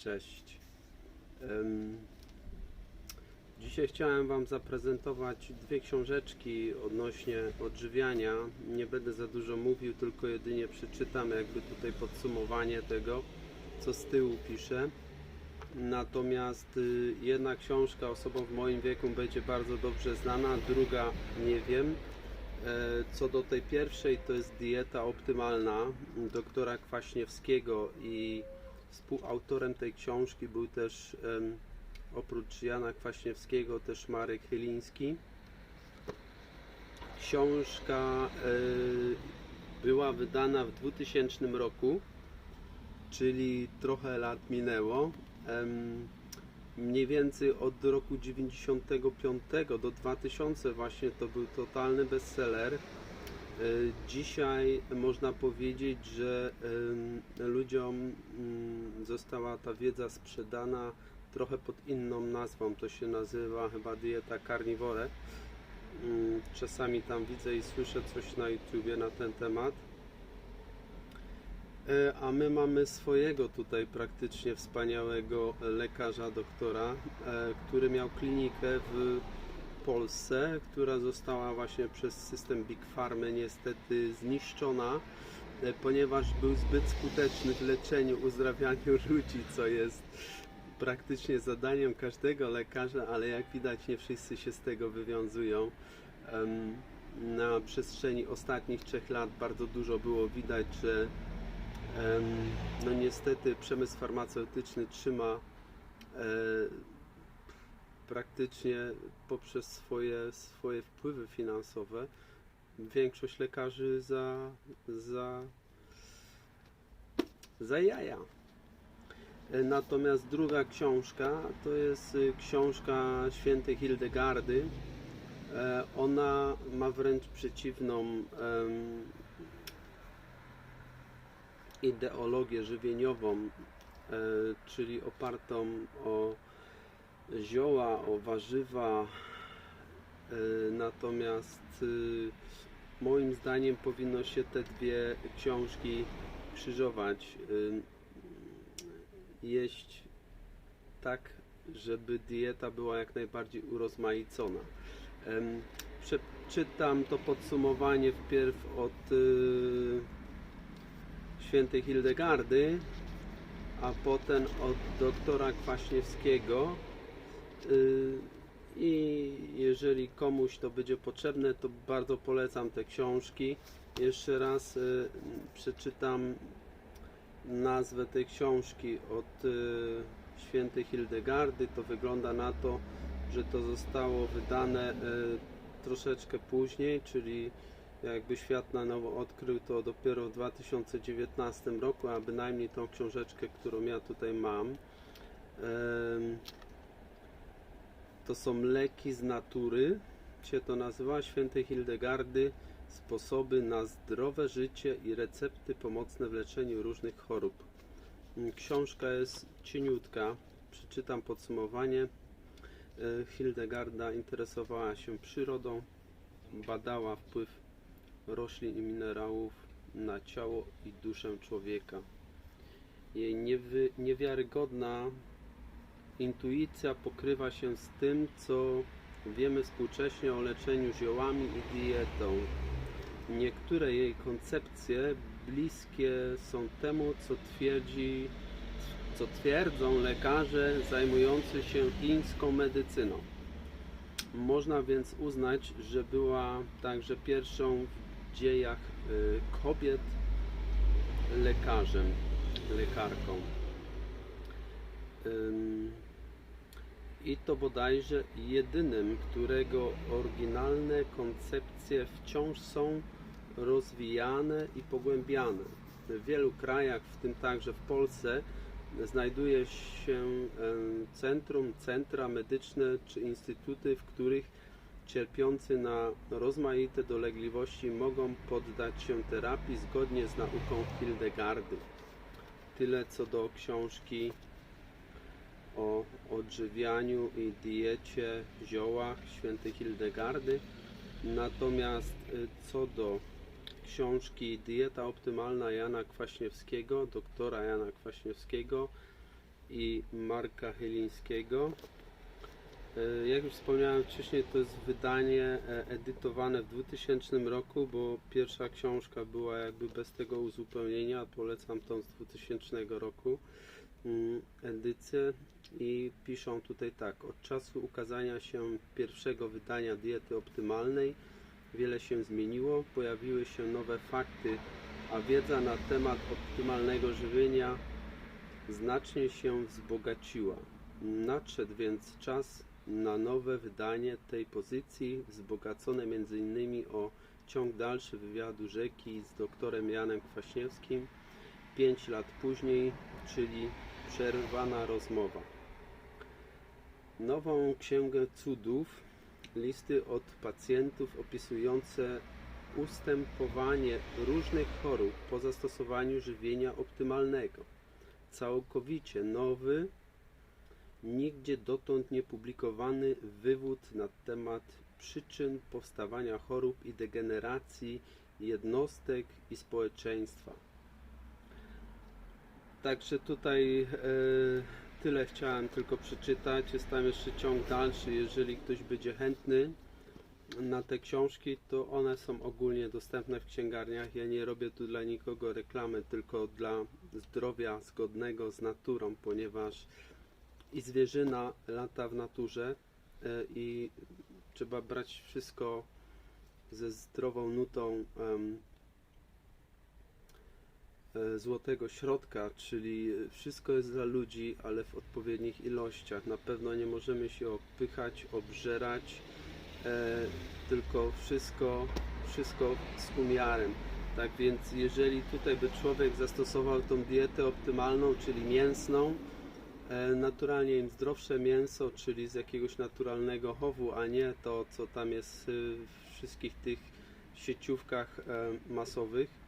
Cześć. Dzisiaj chciałem Wam zaprezentować dwie książeczki odnośnie odżywiania. Nie będę za dużo mówił, tylko jedynie przeczytam jakby tutaj podsumowanie tego, co z tyłu piszę. Natomiast y, jedna książka osobom w moim wieku będzie bardzo dobrze znana, druga nie wiem. E, Co do tej pierwszej, to jest dieta optymalna doktora Kwaśniewskiego i współautorem tej książki był też oprócz Jana Kwaśniewskiego też Marek Chyliński. Książka e, była wydana w 2000 roku, czyli trochę lat minęło. Mniej więcej od roku 95 do 2000 właśnie to był totalny bestseller. E, Dzisiaj można powiedzieć, że ludziom mm, została ta wiedza sprzedana trochę pod inną nazwą. To się nazywa chyba dieta carnivore. Mm, Czasami tam widzę i słyszę coś na YouTubie na ten temat. E, A my mamy swojego tutaj praktycznie wspaniałego lekarza, doktora, e, który miał klinikę w Polsce, która została właśnie przez system Big Pharmy niestety zniszczona, e, ponieważ był zbyt skuteczny w leczeniu, uzdrawianiu ludzi, co jest praktycznie zadaniem każdego lekarza, ale jak widać nie wszyscy się z tego wywiązują. Na przestrzeni ostatnich trzech lat bardzo dużo było widać, że no niestety przemysł farmaceutyczny trzyma e, praktycznie poprzez swoje, swoje wpływy finansowe większość lekarzy za, za, za jaja. E, Natomiast druga książka to jest y, książka świętej Hildegardy. E, Ona ma wręcz przeciwną em, ideologię żywieniową, e, czyli opartą o zioła, o warzywa. E, Natomiast y, moim zdaniem powinno się te dwie książki krzyżować. Y, Jeść tak, żeby dieta była jak najbardziej urozmaicona. Przeczytam to podsumowanie wpierw od świętej Hildegardy, a potem od doktora Kwaśniewskiego. Y, I jeżeli komuś to będzie potrzebne, to bardzo polecam te książki. Jeszcze raz y, przeczytam nazwę tej książki od y, świętej Hildegardy. To wygląda na to, że to zostało wydane troszeczkę później, czyli jakby świat na nowo odkrył to dopiero w 2019 roku, a bynajmniej tą książeczkę, którą ja tutaj mam. To są leki z natury, się to nazywa, świętej Hildegardy, sposoby na zdrowe życie i recepty pomocne w leczeniu różnych chorób. Mm, Książka jest cieniutka, przeczytam podsumowanie. E, Hildegarda interesowała się przyrodą, badała wpływ roślin i minerałów na ciało i duszę człowieka. Jej niewy, niewiarygodna intuicja pokrywa się z tym, co wiemy współcześnie o leczeniu ziołami i dietą. Niektóre jej koncepcje bliskie są temu, co twierdzi, co twierdzą lekarze zajmujący się chińską medycyną. Można więc uznać, że była także pierwszą w dziejach y, kobiet lekarzem, lekarką. I to bodajże jedynym, którego oryginalne koncepcje wciąż są rozwijane i pogłębiane. W wielu krajach, w tym także w Polsce, znajduje się em, centrum, centra medyczne czy instytuty, w których cierpiący na rozmaite dolegliwości mogą poddać się terapii zgodnie z nauką Hildegardy. Tyle co do książki o odżywianiu i diecie, ziołach świętej Hildegardy. Natomiast y, co do książki Dieta optymalna Jana Kwaśniewskiego, doktora Jana Kwaśniewskiego, i Marka Chylińskiego. E, Jak już wspomniałem wcześniej, to jest wydanie e, edytowane w 2000 roku, bo pierwsza książka była jakby bez tego uzupełnienia. Polecam tą z 2000 roku mm, edycję i piszą tutaj tak. Od czasu ukazania się pierwszego wydania diety optymalnej wiele się zmieniło, pojawiły się nowe fakty, a wiedza na temat optymalnego żywienia znacznie się wzbogaciła. Nadszedł więc czas na nowe wydanie tej pozycji, wzbogacone m.in. o ciąg dalszy wywiadu rzeki z doktorem Janem Kwaśniewskim. Pięć lat później, czyli przerwana rozmowa. Nową księgę cudów, listy od pacjentów opisujące ustępowanie różnych chorób po zastosowaniu żywienia optymalnego. Całkowicie nowy, nigdzie dotąd niepublikowany wywód na temat przyczyn powstawania chorób i degeneracji jednostek i społeczeństwa. Także tutaj e, tyle chciałem tylko przeczytać. Jest tam jeszcze ciąg dalszy. Jeżeli ktoś będzie chętny na te książki, to one są ogólnie dostępne w księgarniach. Ja nie robię tu dla nikogo reklamy, tylko dla zdrowia zgodnego z naturą, ponieważ i zwierzyna lata w naturze e, i trzeba brać wszystko ze zdrową nutą e, złotego środka, czyli wszystko jest dla ludzi, ale w odpowiednich ilościach. Na pewno nie możemy się opychać, obżerać, e, tylko wszystko, wszystko z umiarem. Tak więc jeżeli tutaj by człowiek zastosował tą dietę optymalną, czyli mięsną, e, naturalnie im zdrowsze mięso, czyli z jakiegoś naturalnego chowu, a nie to, co tam jest w wszystkich tych sieciówkach e, masowych, e,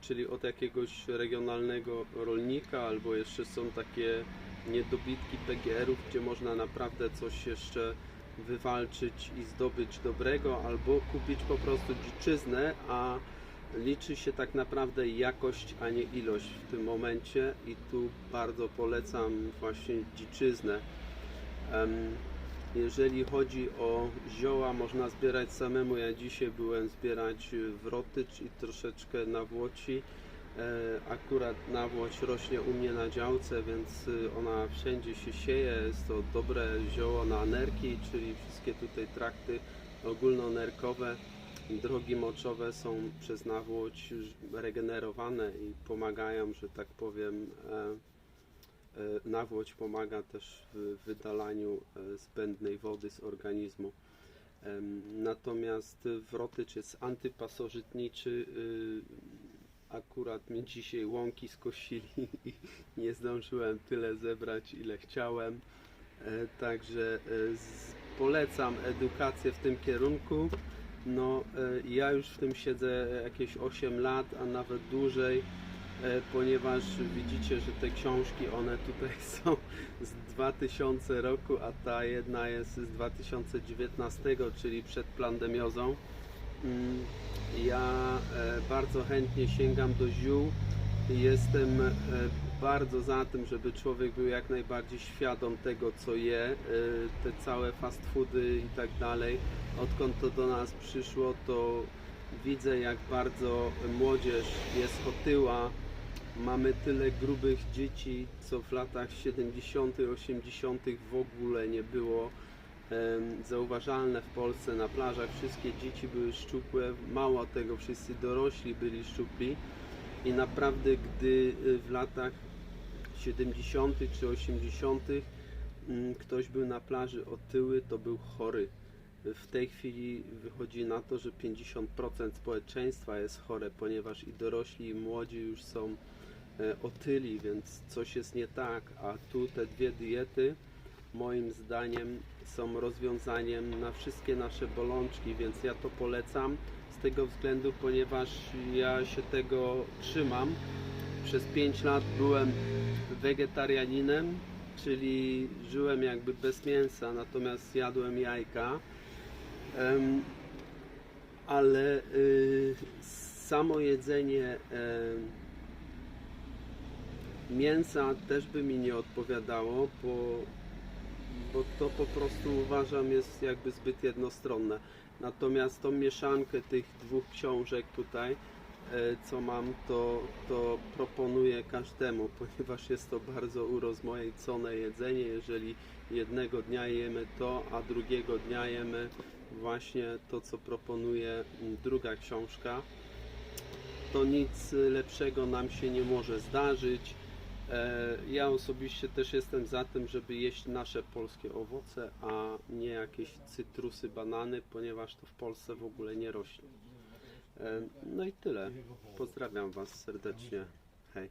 czyli od jakiegoś regionalnego rolnika, albo jeszcze są takie niedobitki PGR-ów, gdzie można naprawdę coś jeszcze wywalczyć i zdobyć dobrego, albo kupić po prostu dziczyznę, a liczy się tak naprawdę jakość, a nie ilość w tym momencie i tu bardzo polecam właśnie dziczyznę. Jeżeli chodzi o zioła, można zbierać samemu. Ja dzisiaj byłem zbierać wrotycz i troszeczkę nawłoci. E, Akurat nawłoć rośnie u mnie na działce, więc y, ona wszędzie się sieje. Jest to dobre zioło na nerki, czyli wszystkie tutaj trakty ogólnonerkowe. Drogi moczowe są przez nawłoć regenerowane i pomagają, że tak powiem, e, nawłoć pomaga też w wydalaniu e, zbędnej wody z organizmu. Natomiast wrotycz jest antypasożytniczy. y, Akurat mi dzisiaj łąki skosili i nie zdążyłem tyle zebrać, ile chciałem. E, Także e, polecam edukację w tym kierunku. No, e, ja już w tym siedzę jakieś 8 lat, a nawet dłużej, e, ponieważ widzicie, że te książki, one tutaj są z 2000 roku, a ta jedna jest z 2019, czyli przed pandemiozą. Mm, Ja e, bardzo chętnie sięgam do ziół. Jestem e, bardzo za tym, żeby człowiek był jak najbardziej świadom tego, co je. E, Te całe fast foody i tak dalej. Odkąd to do nas przyszło, to widzę, jak bardzo młodzież jest otyła. Mamy tyle grubych dzieci, co w latach 70., 80. w ogóle nie było zauważalne w Polsce na plażach. Wszystkie dzieci były szczupłe, mało tego, wszyscy dorośli byli szczupli i naprawdę gdy y, w latach 70. czy 80. mm, ktoś był na plaży otyły, to był chory. W tej chwili wychodzi na to, że 50% społeczeństwa jest chore, ponieważ i dorośli, i młodzi już są otyli, więc coś jest nie tak. A tu te dwie diety, moim zdaniem, są rozwiązaniem na wszystkie nasze bolączki, więc ja to polecam z tego względu, ponieważ ja się tego trzymam. Przez 5 lat byłem wegetarianinem, czyli żyłem jakby bez mięsa, natomiast jadłem jajka. Ale y, samo jedzenie Mięsa też by mi nie odpowiadało, bo, bo to po prostu uważam jest jakby zbyt jednostronne. Natomiast tą mieszankę tych dwóch książek tutaj, e, co mam, to, to proponuję każdemu, ponieważ jest to bardzo urozmaicone jedzenie. Jeżeli jednego dnia jemy to, a drugiego dnia jemy właśnie to, co proponuje mm, druga książka, to nic lepszego nam się nie może zdarzyć. E, Ja osobiście też jestem za tym, żeby jeść nasze polskie owoce, a nie jakieś cytrusy, banany, ponieważ to w Polsce w ogóle nie rośnie. E, No i tyle. Pozdrawiam Was serdecznie. Hej.